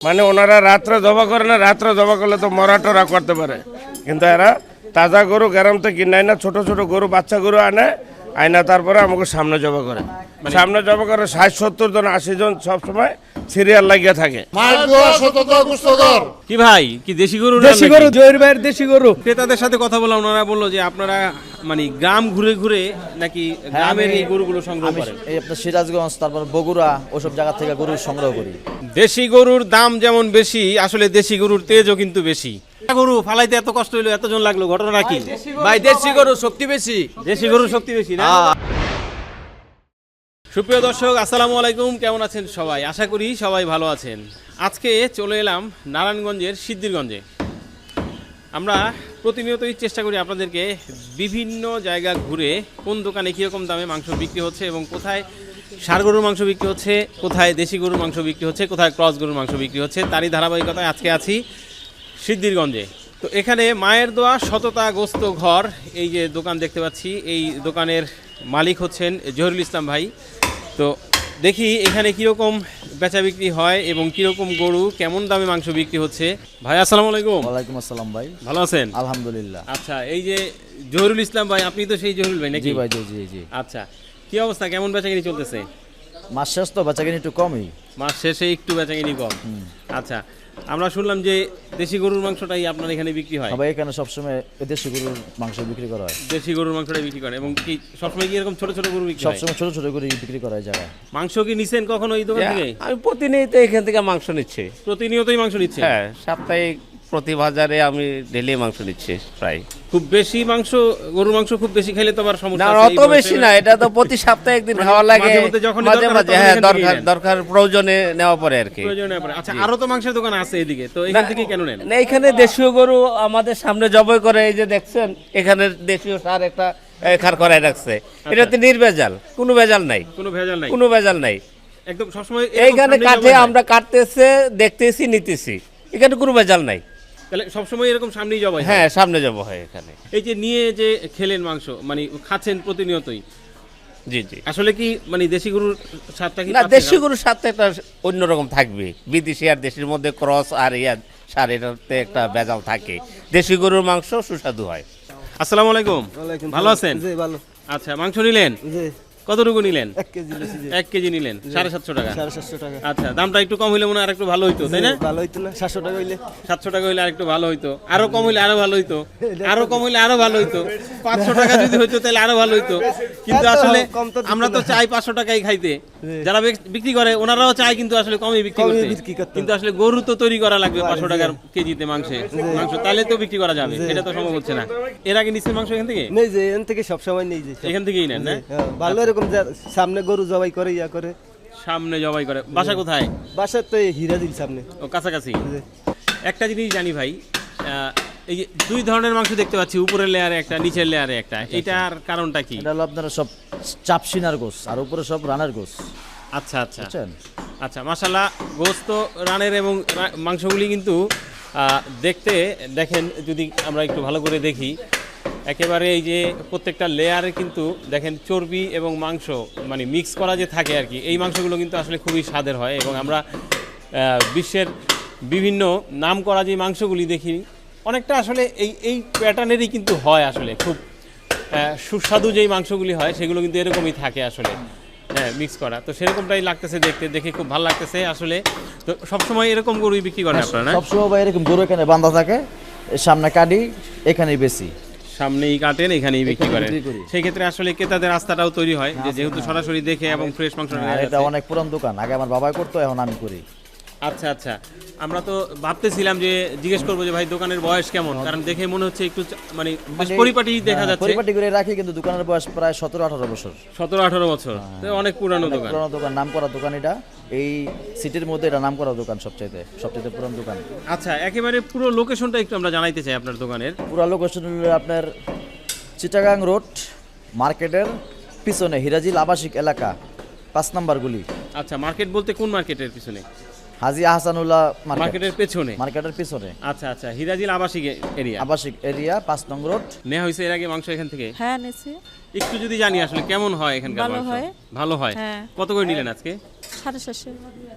মানে ওনারা রাত্রে জবা করে না রাত্রে জবা করলে তো মরাটরা করতে পারে কিন্তু এরা তাজা গরু গ্রাম থেকে কিনে আয় না ছোট ছোট গরু বাচ্চা গরু আনে আয়না তারপরে আমাকে সামনে জবা করে। সামনে জবা করে ষাট সত্তর জন আশি জন সবসময় সিরিয়াল লাগিয়ে থাকে। কি ভাই? কি দেশি গরু দেশি গরু জয়ের ভাইয়ের দেশি গরু। ক্রেতাদের সাথে কথা বললাম ওনারা বলল যে আপনারা মানে গ্রাম ঘুরে ঘুরে নাকি গ্রামের এই গরুগুলো সংগ্রহ করেন? এই আপনার সিরাজগঞ্জ তারপর বগুড়া ওসব জায়গা থেকে গরু সংগ্রহ করি। দেশি গরুর দাম যেমন বেশি আসলে দেশি গরুর তেজও কিন্তু বেশি। গরু ফালাইতে এত কষ্ট হইল এতজন লাগল ঘটনা কি? ভাই দেশি গরু শক্তি বেশি। দেশি গরুর শক্তি বেশি না? সুপ্রিয় দর্শক আসসালামু আলাইকুম কেমন আছেন সবাই? আশা করি সবাই ভালো আছেন। আজকে চলে এলাম নারায়ণগঞ্জের সিদ্ধিরগঞ্জে। আমরা প্রতিনিয়তই চেষ্টা করি আপনাদেরকে বিভিন্ন জায়গা ঘুরে কোন দোকানে কীরকম দামে মাংস বিক্রি হচ্ছে এবং কোথায় ষাড় গরুর মাংস বিক্রি হচ্ছে কোথায় দেশি গরুর মাংস বিক্রি হচ্ছে কোথায় ক্রস গরুর মাংস বিক্রি হচ্ছে তারই ধারাবাহিকতায় আজকে আছি। সিদ্ধিরগঞ্জে। তো এখানে মায়ের দোয়া সততা গোস্ত ঘর এই যে দোকান দেখতে পাচ্ছি এই দোকানের মালিক হচ্ছেন জহিরুল ইসলাম ভাই। তো দেখি এখানে কীরকম বেচা বিক্রি হয় এবং কীরকম গরু কেমন দামে মাংস বিক্রি হচ্ছে। ভাই আসসালামু আলাইকুম। ওয়ালাইকুম আসসালাম ভাই। ভালো আছেন? আলহামদুলিল্লাহ। আচ্ছা এই যে জহিরুল ইসলাম ভাই আপনি তো সেই জহিরুল ভাই নাকি? জি ভাই জি জি জি। আচ্ছা কি অবস্থা? কেমন বেচাকিনি চলতেছে? মাস শেষ তো বাচ্চা কিনে একটু কমই। মাস শেষে একটু বেচাকিনি কম। আচ্ছা আমরা শুনলাম যে দেশি গরুর মাংসটাই আপনার এখানে বিক্রি হয়। সবাই এখানে সবসময় দেশি গরুর মাংস বিক্রি করা হয়। দেশি গরুর মাংসটাই বিক্রি করে এবং কি সবসময় কি এরকম ছোট ছোট গরু বিক্রি হয়? সবসময় ছোট ছোট গরু বিক্রি করা হয় জায়গায় মাংস কি নিছেন কখনো এই দোকান থেকে? আমি প্রতিনিয়ত এখান থেকে মাংস নিচ্ছি। প্রতিনিয়তই মাংস নিচ্ছে হ্যাঁ সাপ্তাহিক প্রতি বাজারে আমি ডেলি মাংস নিচ্ছি প্রায়। খুব বেশি মাংস গরুর মাংস খুব বেশি খেলে তো আবার না সমস্যা আছে, অত বেশি না এটা তো প্রতি সপ্তাহে একদিন খাওয়া লাগে মাঝে মাঝে হ্যাঁ দরকার দরকার প্রয়োজনে নেওয়া পরে আর কি। প্রয়োজনে পড়ে। আচ্ছা আরও তো মাংসের দোকান আছে এদিকে তো এখান থেকে কেন নেন? না এখানে দেশীয় গরু আমাদের সামনে জবাই করে এই যে দেখছেন এখানে দেশীয় সার একটা খার করায় রাখছে। এটাতে নির্ভেজাল কোনো ভেজাল নাই। কোনো ভেজাল নাই। কোনো ভেজাল নাই। একদম সবসময় এইখানে কাঠে আমরা কাটতেছে দেখতেছি নিতেছি। এখানে কোনো ভেজাল নাই। তাহলে সবসময় এরকম সামনেই জবাই হ্যাঁ? সামনে যাব হয় এখানে। এই যে নিয়ে যে খেলেন মাংস মানে খাচ্ছেন প্রতিনিয়তই। জি জি। আসলে কি মানে দেশি গরুর স্বাদটা কি না দেশি গরুর সাথে একটা অন্যরকম থাকবে। বিদেশি আর দেশের মধ্যে ক্রস আর ইয়া সার এটাতে একটা ভেজাল থাকে। দেশি গরুর মাংস সুস্বাদু হয়। আসসালামু আলাইকুম। ভালো আছেন? জি ভালো। আচ্ছা মাংস নিলেন? জি। কতটুকু নিলেন? এক কেজি এক কেজি নিলেন সাড়ে সাতশো টাকা। সাড়ে সাতশো টাকা। আচ্ছা দামটা একটু কম হইলে মনে হয় আর একটু ভালো হইতো তাই না? ভালো হইতো না সাতশো টাকা হইলে। সাতশো টাকা হইলে আরেকটু ভালো হইতো আরও কম হইলে আরও ভালো হইতো আরও কম হইলে আরও ভালো হইতো। পাঁচশো টাকা যদি হইতো তাহলে আরও ভালো হইতো। কিন্তু আসলে আমরা তো চাই পাঁচশো টাকাই খাইতে। যারা বিক্রি করে ওনারাও চায় কিন্তু আসলে কমই বিক্রি করতে। কিন্তু আসলে গরু তো তৈরি করা লাগবে পাঁচশো টাকার কেজিতে মাংসে। মাংস তাহলে তো বিক্রি করা যাবে এটা তো সম্ভব হচ্ছে না। এর আগে নিচ্ছেন মাংস এখান থেকে? নেই যে এখান থেকে সবসময় নেই যে। এখান থেকেই নেন না? হ্যাঁ, ভালো এরকম যা- সামনে গরু জবাই করে ইয়া করে। সামনে জবাই করে। বাসা কোথায়? বাসার তো এই হীরা দিল সামনে। ও কাছাকাছি। একটা জিনিস জানি ভাই এই যে দুই ধরনের মাংস দেখতে পাচ্ছি উপরের লেয়ারে একটা নিচের লেয়ারে একটা। এটার কারণটা কি? এটা হলো আপনারা সব চাপসিনার গোস আর উপরে সব রানার গোস। আচ্ছা আচ্ছা। বুঝছেন? আচ্ছা মাসাল্লাহ গোস্ত রানের এবং মাংসগুলি কিন্তু দেখতে দেখেন যদি আমরা একটু ভালো করে দেখি একেবারে এই যে প্রত্যেকটা লেয়ারে কিন্তু দেখেন চর্বি এবং মাংস মানে মিক্স করা যে থাকে আর কি এই মাংসগুলো কিন্তু আসলে খুবই স্বাদের হয় এবং আমরা বিশ্বের বিভিন্ন নাম করা যে মাংসগুলি দেখি অনেকটা আসলে এই এই প্যাটার্নেরই কিন্তু হয় আসলে খুব সুস্বাদু যেই মাংসগুলি হয় সেগুলো কিন্তু এরকমই থাকে আসলে হ্যাঁ মিক্স করা। তো সেরকমটাই লাগতেছে দেখতে দেখে খুব ভালো লাগতেছে আসলে। তো সবসময় এরকম গরুই বিক্রি করেন আপনারা না? সবসময় ভাই এরকম গরু এখানে বান্ধা থাকে সামনে কাটি এখানেই বেশি। সামনেই কাটেন এখানেই বিক্রি করেন। সেই ক্ষেত্রে আসলে ক্রেতাদের আস্থাটাও তৈরি হয় যে যেহেতু সরাসরি দেখে এবং ফ্রেশ মাংস এটা অনেক পুরান দোকান। আগে আমার বাবাই করতো এখন আমি করি। আচ্ছা আচ্ছা। আমরা তো ভাবতেছিলাম যে জিজ্ঞেস করব যে ভাই দোকানের বয়স কেমন? কারণ দেখে মনে হচ্ছে একটু মানে বেশ পরিপাটি দেখা হ্যাঁ, যাচ্ছে। পরিপাটি করে রাখি কিন্তু দোকানের বয়স প্রায় সতেরো আঠারো বছর। সতেরো আঠারো বছর। অনেক পুরানো দোকান। পুরানো দোকান নাম করা দোকান এটা। এই সিটির মধ্যে এটা নাম করা দোকান সবচাইতে সবচাইতে পুরান দোকান। আচ্ছা একেবারে পুরো লোকেশনটা একটু আমরা জানাইতে চাই আপনার দোকানের। পুরো লোকেশন আপনার চিটাগাং রোড মার্কেটের পিছনে হিরাজিল আবাসিক এলাকা পাঁচ নাম্বার গুলি। আচ্ছা মার্কেট বলতে কোন মার্কেটের পিছনে? হাজি আহসানুল্লাহ মার্কেটের পেছনে? মার্কেটের পেছনে। আচ্ছা আচ্ছা হিরাজিল আবাসিক এরিয়া আবাসিক এরিয়া পাঁচ নং রোড। নেওয়া হয়েছে এর আগে মাংস এখান থেকে? হ্যাঁ নিছি একটু যদি জানি আসলে কেমন হয় এখানকার ভালো হয়। ভালো হয়? হ্যাঁ। কত করে নিলেন আজকে?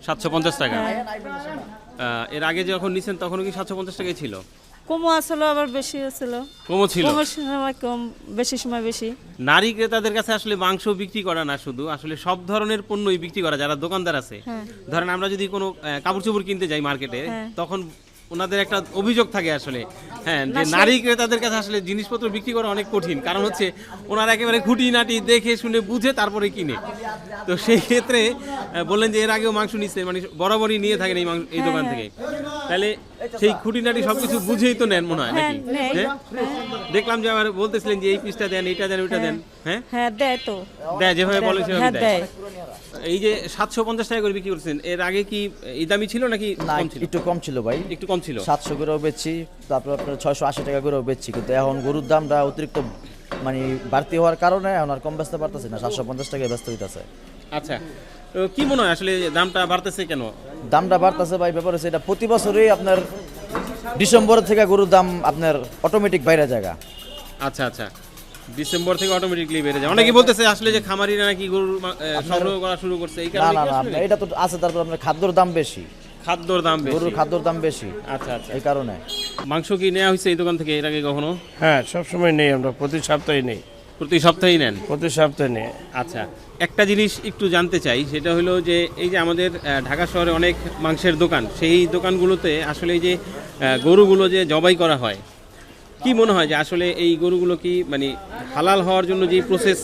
সাতশো পঞ্চাশ টাকা। আহ, এর আগে যখন নিছেন তখন কি সাতশো পঞ্চাশ টাকাই ছিল? কমও আসলো আবার বেশি আসলো কমও ছিল কমের সময় কম বেশি সময় বেশি নারী ক্রেতাদের কাছে আসলে মাংস বিক্রি করা না শুধু আসলে সব ধরনের পণ্যই বিক্রি করা যারা দোকানদার আছে হ্যাঁ। ধরেন আমরা যদি কোনো কাপড় চোপড় কিনতে যাই মার্কেটে হ্যাঁ। তখন ওনাদের একটা অভিযোগ থাকে আসলে। হ্যাঁ যে নারী ক্রেতাদের কাছে আসলে জিনিসপত্র বিক্রি করা অনেক কঠিন। কারণ হচ্ছে ওনারা একেবারে খুঁটি নাটি দেখে শুনে বুঝে তারপরে কিনে। তো সেই ক্ষেত্রে বললেন যে এর আগেও মাংস নিচ্ছে মানে বরাবরই নিয়ে থাকেন এই মাংস এই হ্যাঁ, দোকান থেকে। তাহলে সেই খুঁটিনাটি সবকিছু বুঝেই তো নেন মনে হয় হ্যাঁ, নাকি হ্যাঁ? দেখলাম যে আবার বলতেছিলেন যে এই পিসটা দেন এইটা দেন ওইটা দেন। হ্যাঁ? হ্যাঁ দেয় তো। দেয় যেভাবে বলে সেভাবে হ্যাঁ দেয়। এই যে সাতশো পঞ্চাশ টাকা করে বিক্রি করছেন এর আগে কি এই দামি ছিল নাকি না কম ছিল? একটু কম ছিল ভাই। একটু কম ছিল। সাতশো করেও বেচছি তারপর আপনার ছয়শো আশি টাকা করেও বেচছি কিন্তু এখন গরুর দামটা অতিরিক্ত মানে বাড়তি হওয়ার কারণে এখন আর কম বেচতে পারতেছি না সাতশো পঞ্চাশ টাকায় ব্যস্ত হইতেছে। আচ্ছা তো কি মনে হয় আসলে দামটা বাড়তেছে কেন? দামটা বাড়তেছে ভাই ব্যাপার হচ্ছে এটা প্রতি বছরই আপনার ডিসেম্বর থেকে গরুর দাম আপনার অটোমেটিক বাইরে জায়গা। আচ্ছা আচ্ছা। ডিসেম্বর থেকে অটোমেটিকলি বেড়ে যায়। অনেকে বলতেছে আসলে যে খামারিরা নাকি গরুর মা- সংগ্রহ করা শুরু করছে এই কারণে না না এটা তো আছে তারপর আপনার খাদ্যর দাম বেশি। খাদ্যর দাম বেশি। গরুর খাদ্যর দাম বেশি। আচ্ছা আচ্ছা। এই কারণে। মাংস কি নেওয়া হয়েছে এই দোকান থেকে এর আগে কখনো? হ্যাঁ সব সময় নেই আমরা প্রতি সপ্তাহে নেই। প্রতি সপ্তাহেই নেন? প্রতি সপ্তাহে নেই। আচ্ছা একটা জিনিস একটু জানতে চাই সেটা হলো যে এই যে আমাদের আহ, ঢাকা শহরে অনেক মাংসের দোকান সেই দোকানগুলোতে আসলে এই যে গরুগুলো যে জবাই করা হয় কি মনে হয় যে আসলে এই গরুগুলো কি মানে হালাল হওয়ার জন্য যে প্রসেস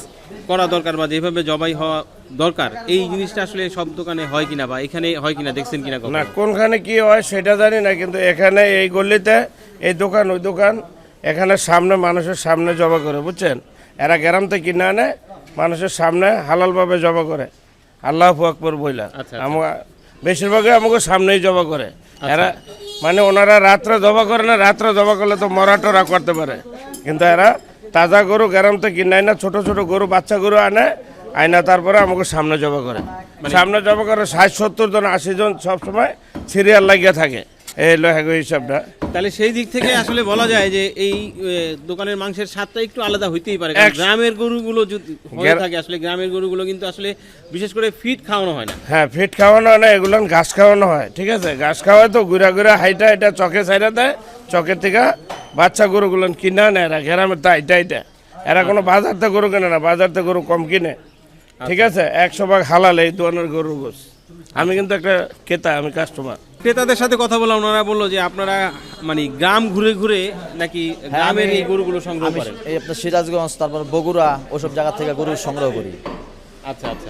করা দরকার বা যেভাবে জবাই হওয়া দরকার এই জিনিসটা আসলে সব দোকানে হয় কিনা বা এখানে হয় কিনা দেখছেন কিনা না কোনখানে কি হয় সেটা জানি না কিন্তু এখানে এই গল্লিতে এই দোকান ওই দোকান এখানে সামনে মানুষের সামনে জবা করে বুঝছেন? এরা গ্রাম থেকে কিনে আনে মানুষের সামনে হালালভাবে জবা করে। আল্লাহ আকবর বইলা। আচ্ছা, আচ্ছা। আমরা বেশিরভাগই আমাকে সামনেই জবা করে। এরা মানে ওনারা রাত্রে জবা করে না রাত্রে জবা করলে তো মরাটরা করতে পারে। কিন্তু এরা তাজা গরু গ্রাম তো কিনে না ছোট ছোট গরু বাচ্চা গরু আনে আয়না তারপরে আমাকে সামনে জবা করে। সামনে জবা করে ষাট সত্তর জন আশি জন সবসময় সিরিয়াল লাগিয়ে থাকে। এই লোহাগো হ্যাগো হিসাবটা। তাহলে সেই দিক থেকে আসলে বলা যায় যে এই দোকানের মাংসের স্বাদটা একটু আলাদা হইতেই পারে। গ্রামের গরুগুলো যদি হয়ে থাকে আসলে গ্রামের গরুগুলো কিন্তু আসলে বিশেষ করে ফিট খাওয়ানো হয় না। হ্যাঁ ফিট খাওয়ানো হয় না এগুলো ঘাস খাওয়ানো হয় ঠিক আছে? ঘাস খাওয়ায় তো ঘুরা ঘুরা হাইটা এটা চকে সাইডা দেয় চকের থেকে বাচ্চা গরুগুলো কিনে আনে এরা গ্রামের তা এটা এটা এরা কোনো বাজার থেকে গরু কেনে না বাজার থেকে গরু কম কিনে ঠিক আছে? একশো ভাগ হালাল এই দোকানের গরুর গোস আমি কিন্তু একটা ক্রেতা আমি কাস্টমার ক্রেতাদের সাথে কথা বলা ওনারা বলল যে আপনারা মানে গ্রাম ঘুরে ঘুরে নাকি গ্রামের এই গরুগুলো সংগ্রহ করেন? এই আপনার সিরাজগঞ্জ তারপর বগুড়া ওসব জায়গা থেকে গরু সংগ্রহ করি। আচ্ছা আচ্ছা।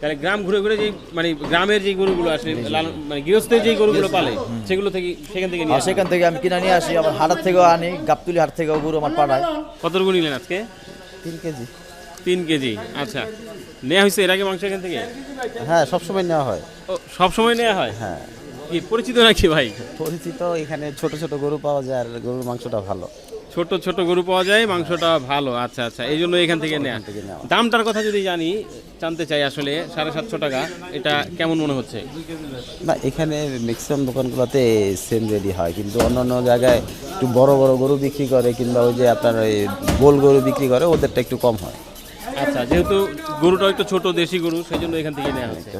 তাহলে গ্রাম ঘুরে ঘুরে যে মানে গ্রামের যে গরুগুলো লালন- মানে গৃহস্থের যে গরুগুলো পালে সেগুলো থেকে সেখান থেকে নিয়ে আর সেখান থেকে আমি কিনে নিয়ে আসি আবার হাটার থেকেও আনি গাবতুলি হাট থেকেও গরু আমার পাঠায় কতটুকু নিলেন আজকে? তিন কেজি। তিন কেজি আচ্ছা। নেওয়া হয়েছে এর আগে মাংস এখান থেকে? হ্যাঁ সবসময় নেওয়া হয়। ও সব নেওয়া হয়? হ্যাঁ। কি পরিচিত নাকি ভাই? পরিচিত এখানে ছোট ছোট গরু পাওয়া যায় আর গরুর মাংসটা ভালো। ছোট ছোট গরু পাওয়া যায় মাংসটা ভালো। আচ্ছা আচ্ছা এই জন্য এখান থেকে নেওয়া থেকে নেওয়া। দামটার কথা যদি জানি জানতে চাই আসলে সাড়ে সাতশো টাকা এটা কেমন মনে হচ্ছে? না এখানে ম্যাক্সিমাম দোকানগুলোতে সেম রেডি হয় কিন্তু অন্য অন্য জায়গায় একটু বড় বড় গরু বিক্রি করে কিংবা ওই যে আপনার ওই গোল গরু বিক্রি করে ওদেরটা একটু কম হয়। আচ্ছা যেহেতু গরুটা একটু ছোট দেশি গরু সেই জন্য এখান থেকে নেওয়া হচ্ছে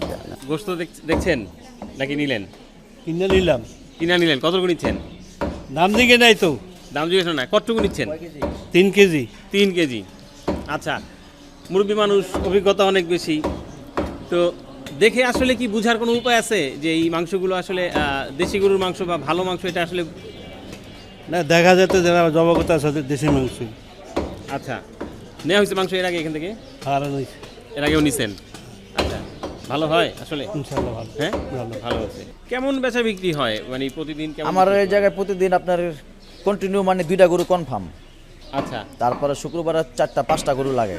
গোস্ত দেখছেন নাকি নিলেন? কিনে নিলাম। কিনা নিলেন কতটুকু নিচ্ছেন? দাম দিকে নাই তো। দাম জিজ্ঞেস না কতটুকু নিচ্ছেন? তিন কেজি। তিন কেজি। আচ্ছা মুরব্বী মানুষ অভিজ্ঞতা অনেক বেশি। তো দেখে আসলে কি বুঝার কোনো উপায় আছে যে এই মাংসগুলো আসলে দেশি গরুর মাংস বা ভালো মাংস এটা আসলে না দেখা যেত যারা জবকতা আছে দেশি মাংস। আচ্ছা। নেওয়া হয়েছে মাংস এর আগে এখান থেকে? হারান হয়েছে। এর আগেও নিছেন? আচ্ছা ভালো হয় আসলে? ইনশাআল্লাহ ভালো। হ্যাঁ? ভালো ভালো আছে। কেমন বেচা বিক্রি হয়? মানে প্রতিদিন কেমন আমার এই জায়গায় প্রতিদিন আপনার কন্টিনিউ মানে দুইটা গরু কনফার্ম আচ্ছা। তারপরে শুক্রবারে চারটা পাঁচটা গরু লাগে।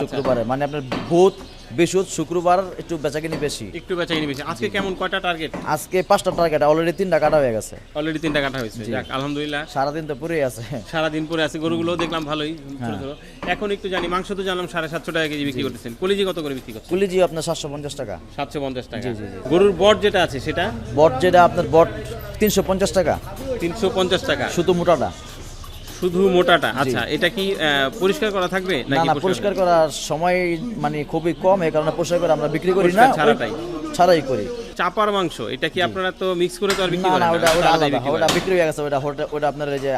শুক্রবারে মানে আপনার বুধ বৃহস্পত শুক্রবার একটু বেচাকিনি বেশি। একটু বেচা কিনে বেশি। আজকে কেমন? কয়টা টার্গেট আজকে পাঁচটা টার্গেট অলরেডি তিনটা কাটা হয়ে গেছে। অলরেডি তিনটা কাটা হয়েছে। যাক আলহামদুলিল্লাহ। সারাদিন তো পুরেই আছে। সারাদিন পরে আছে গরুগুলো দেখলাম ভালোই ছোট এখন একটু জানি মাংস তো জানলাম সাড়ে সাতশো টাকা কেজি বিক্রি করতেছেন। কলিজি কত করে বিক্রি করছেন? কুলিজি আপনার সাতশো পঞ্চাশ টাকা। সাতশো পঞ্চাশ টাকা। গরুর বট যেটা আছে সেটা? বট যেটা আপনার বট তিনশো পঞ্চাশ টাকা। তিনশো পঞ্চাশ টাকা। শুধু মোটাটা। শুধু মোটাটা? আচ্ছা এটা কি পরিষ্কার করা থাকবে না না পরিষ্কার করার সময় মানে খুবই কম এই কারণে পরিষ্কার করে আমরা বিক্রি করি না ছাড়াটাই। ছাড়াই করি। চাপার মাংস এটা কি আপনারা তো মিক্স করে তো আর বিক্রি করেন না ওটা ওটা আলাদা বিক্রি ওটা বিক্রি হয়ে গেছে ওটা হোটেল ওটা আপনার এই যে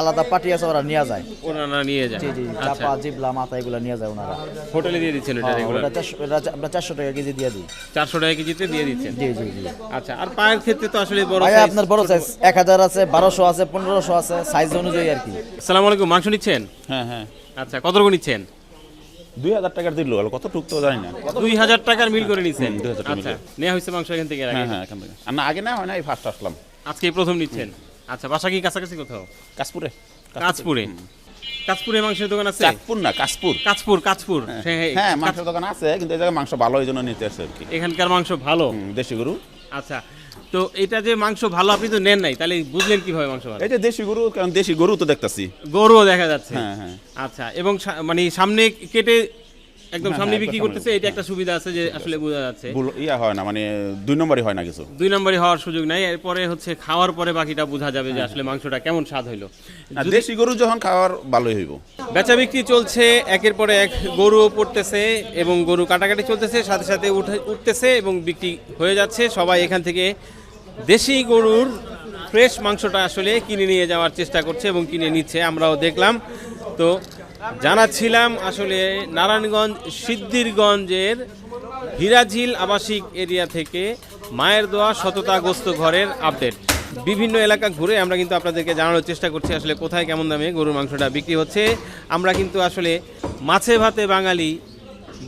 আলাদা পার্টি আছে ওরা নিয়ে যায়। ওনারা নিয়ে যায়। জি জি আচ্ছা। চাপা জিবলা মাথা এগুলো নিয়ে যায় ওনারা। হোটেলে দিয়ে দিচ্ছেন এটা হ্যাঁ, রেগুলার ওটা চারশো ওটা আমরা চারশো টাকা কেজি দিয়ে দিই। চারশো টাকা কেজিতে দিয়ে দিচ্ছেন? জি জি জি। আচ্ছা আর পায়ের ক্ষেত্রে তো আসলে বড় size- আপনার বড় সাইজ এক হাজার আছে বারোশো আছে পনেরোশো আছে সাইজ অনুযায়ী আর কি। আসসালামু আলাইকুম মাংস নিচ্ছেন? হ্যাঁ হ্যাঁ। আচ্ছা কত রকম নিচ্ছেন? দুই হাজার টাকার দিল কত টুক তো জানি না। দুই হাজার টাকার মিল করে নিচ্ছেন হুম, 2000 টাকা আচ্ছা নেওয়া হয়েছে মাংস এখান থেকে হ্যাঁ হ্যাঁ এখান থেকে। না আগে না হয় না এই ফার্স্ট আসলাম। আজকে প্রথম নিচ্ছেন? আচ্ছা বাসা কি কাছাকাছি কোথাও? কাশপুরে। কাঁচপুরে কাঁচপুরে মাংসের দোকান আছে? চাঁদপুর না কাশপুর। কাঁচপুর কাঁচপুর হ্যাঁ, হ্যাঁ, মাংসের দোকান আছে কিন্তু এই জায়গায় মাংস ভালো এই জন্য নিতে আসছে এখানকার মাংস ভালো? দেশি গরু। আচ্ছা তো এটা যে মাংস ভালো আপনি তো নেন নাই তাহলে বুঝলেন কীভাবে মাংস ভালো? যে দেশি গরু কারণ দেশি গরু তো দেখতাছি। গরুও দেখা যাচ্ছে। হ্যাঁ হ্যাঁ। আচ্ছা এবং সা- মানে সামনে কেটে একদম হ্যাঁ, সামনে হ্যাঁ, বিক্রি করতেছে এটা একটা সুবিধা আছে যে আসলে বোঝা যাচ্ছে। ইয়া হয় না মানে দুই নম্বরই হয় না কিছু? দুই নম্বরই হওয়ার সুযোগ নাই এরপরে হচ্ছে খাওয়ার পরে বাকিটা বোঝা যাবে যে আসলে মাংসটা কেমন স্বাদ হইল। দেশি গরু যখন খাওয়ার ভালোই হইব। বেচা বিক্রি চলছে একের পরে এক গরু পড়তেছে এবং গরু কাটাকাটি চলতেছে সাথে সাথে উঠে উঠতেছে এবং বিক্রি হয়ে যাচ্ছে। সবাই এখান থেকে দেশি গরুর ফ্রেশ মাংসটা আসলে কিনে নিয়ে যাওয়ার চেষ্টা করছে এবং কিনে নিচ্ছে। আমরাও দেখলাম তো জানাচ্ছিলাম আসলে নারায়ণগঞ্জ সিদ্ধিরগঞ্জের হীরাঝিল আবাসিক এরিয়া থেকে মায়ের দোয়া সততাগ্রস্ত ঘরের আপডেট। বিভিন্ন এলাকা ঘুরে আমরা কিন্তু আপনাদেরকে জানানোর চেষ্টা করছি আসলে কোথায় কেমন দামে গরুর মাংসটা বিক্রি হচ্ছে। আমরা কিন্তু আসলে মাছে ভাতে বাঙালি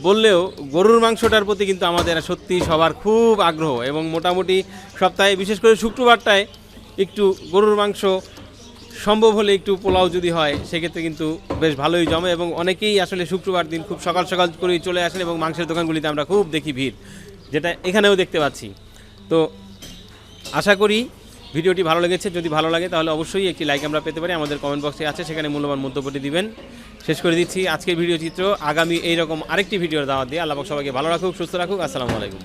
বললেও গরুর মাংসটার প্রতি কিন্তু আমাদের সত্যি সবার খুব আগ্রহ এবং মোটামুটি সপ্তাহে বিশেষ করে শুক্রবারটায় একটু গরুর মাংস সম্ভব হলে একটু পোলাও যদি হয়, সেক্ষেত্রে কিন্তু বেশ ভালোই জমে এবং অনেকেই আসলে শুক্রবার দিন খুব সকাল সকাল করেই চলে আসেন এবং মাংসের দোকানগুলিতে আমরা খুব দেখি ভিড়, যেটা এখানেও দেখতে পাচ্ছি। তো আশা করি ভিডিওটি ভালো লেগেছে। যদি ভালো লাগে তাহলে অবশ্যই একটি লাইক আমরা পেতে পারি। আমাদের কমেন্ট বক্সে আছে, সেখানে মূল্যবান মন্তব্যটি দিবেন। শেষ করে দিচ্ছি আজকের ভিডিও চিত্র। আগামী এইরকম আরেকটি ভিডিওর দাওয়াত দিয়ে আল্লাহ সবাইকে ভালো রাখুক, সুস্থ রাখুক। আসসালামু আলাইকুম।